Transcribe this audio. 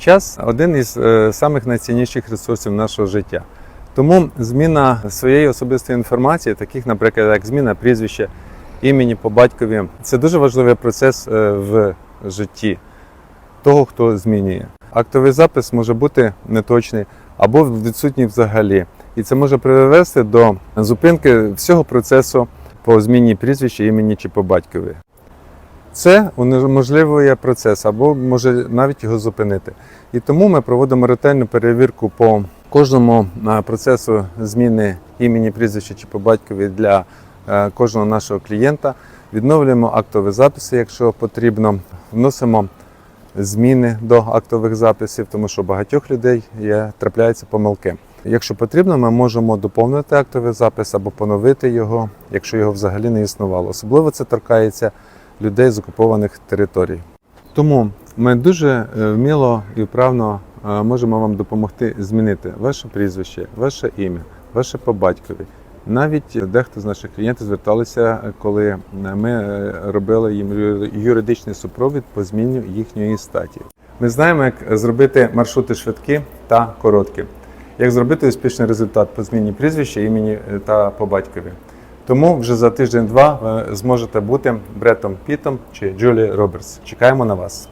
Час один із е, самих найцінніших ресурсів нашого життя. Тому зміна своєї особистої інформації, таких, наприклад, як зміна прізвища, імені по батькові, це дуже важливий процес е, в житті того, хто змінює. Актовий запис може бути неточний або відсутній взагалі. І це може привести до зупинки всього процесу по зміні прізвища, імені чи по батькові. Це унеможливує процес або може навіть його зупинити. І тому ми проводимо ретельну перевірку по кожному процесу зміни імені, прізвища чи по батькові для е, кожного нашого клієнта. Відновлюємо актові записи, якщо потрібно, вносимо зміни до актових записів, тому що багатьох людей є, трапляються помилки. Якщо потрібно, ми можемо доповнити актовий запис або поновити його, якщо його взагалі не існувало. Особливо це торкається людей з окупованих територій. Тому ми дуже е, вміло і вправно е, можемо вам допомогти змінити ваше прізвище, ваше ім'я, ваше по батькові. Навіть дехто з наших клієнтів зверталися, коли ми е, робили їм юридичний супровід по зміні їхньої статі. Ми знаємо, як зробити маршрути швидкі та короткі, як зробити успішний результат по зміні прізвища, імені е, та по батькові. Тому вже за тиждень-два ви зможете бути Бретом Пітом чи Джулі Робертс. Чекаємо на вас.